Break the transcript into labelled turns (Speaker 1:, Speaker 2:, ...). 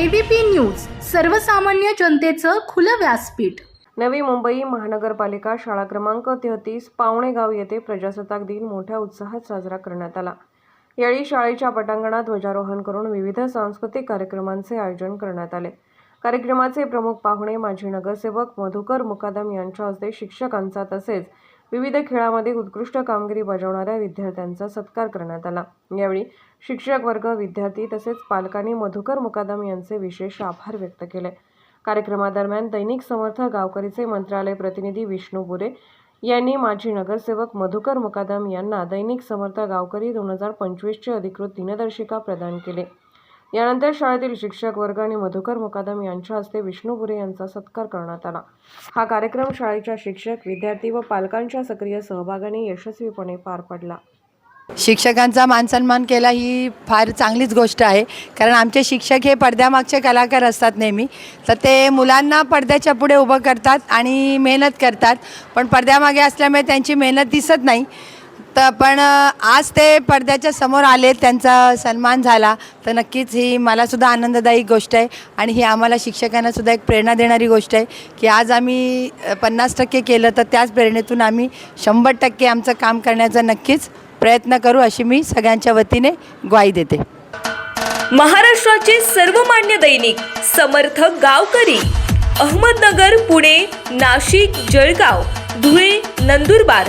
Speaker 1: ABP news सर्वसामान्य जनतेचं खुलं व्यासपीठ
Speaker 2: नवी मुंबई महानगरपालिका शाळा क्रमांक तेहतीस पावणेगाव येथे प्रजासत्ताक दिन मोठ्या उत्साहात साजरा करण्यात आला यावेळी शाळेच्या पटांगणात ध्वजारोहण करून विविध सांस्कृतिक कार्यक्रमांचे आयोजन करण्यात आले कार्यक्रमाचे प्रमुख पाहुणे माजी नगरसेवक मधुकर मुकादम यांच्या हस्ते शिक्षकांचा तसेच विविध खेळामध्ये उत्कृष्ट कामगिरी बजावणाऱ्या विद्यार्थ्यांचा सत्कार करण्यात आला यावेळी शिक्षक वर्ग विद्यार्थी तसेच पालकांनी मधुकर मुकादम यांचे विशेष आभार व्यक्त केले कार्यक्रमादरम्यान दैनिक समर्थ गावकरीचे मंत्रालय प्रतिनिधी विष्णू बोरे यांनी माजी नगरसेवक मधुकर मुकादम यांना दैनिक समर्थ गावकरी दोन हजार पंचवीसचे अधिकृत दिनदर्शिका प्रदान केले यानंतर शाळेतील शिक्षक वर्ग आणि मधुकर मुकादम यांच्या हस्ते विष्णुपुरे यांचा सत्कार करण्यात आला हा कार्यक्रम शाळेच्या शिक्षक विद्यार्थी व पालकांच्या सक्रिय सहभागाने यशस्वीपणे पार पडला
Speaker 3: शिक्षकांचा मानसन्मान केला ही फार चांगलीच गोष्ट आहे कारण आमचे शिक्षक हे पडद्यामागचे कलाकार असतात नेहमी तर ते मुलांना पडद्याच्या पुढे उभं करतात आणि मेहनत करतात पण पडद्यामागे असल्यामुळे त्यांची मेहनत दिसत नाही तर पण आज ते पडद्याच्या समोर आले त्यांचा सन्मान झाला तर नक्कीच ही मलासुद्धा आनंददायी गोष्ट आहे आणि ही आम्हाला शिक्षकांनासुद्धा एक प्रेरणा देणारी गोष्ट आहे की आज आम्ही पन्नास टक्के केलं तर त्याच प्रेरणेतून आम्ही शंभर टक्के आमचं काम करण्याचा नक्कीच प्रयत्न करू अशी मी सगळ्यांच्या वतीने ग्वाही देते
Speaker 4: महाराष्ट्राचे सर्वमान्य दैनिक समर्थक गावकरी अहमदनगर पुणे नाशिक जळगाव धुळे नंदुरबार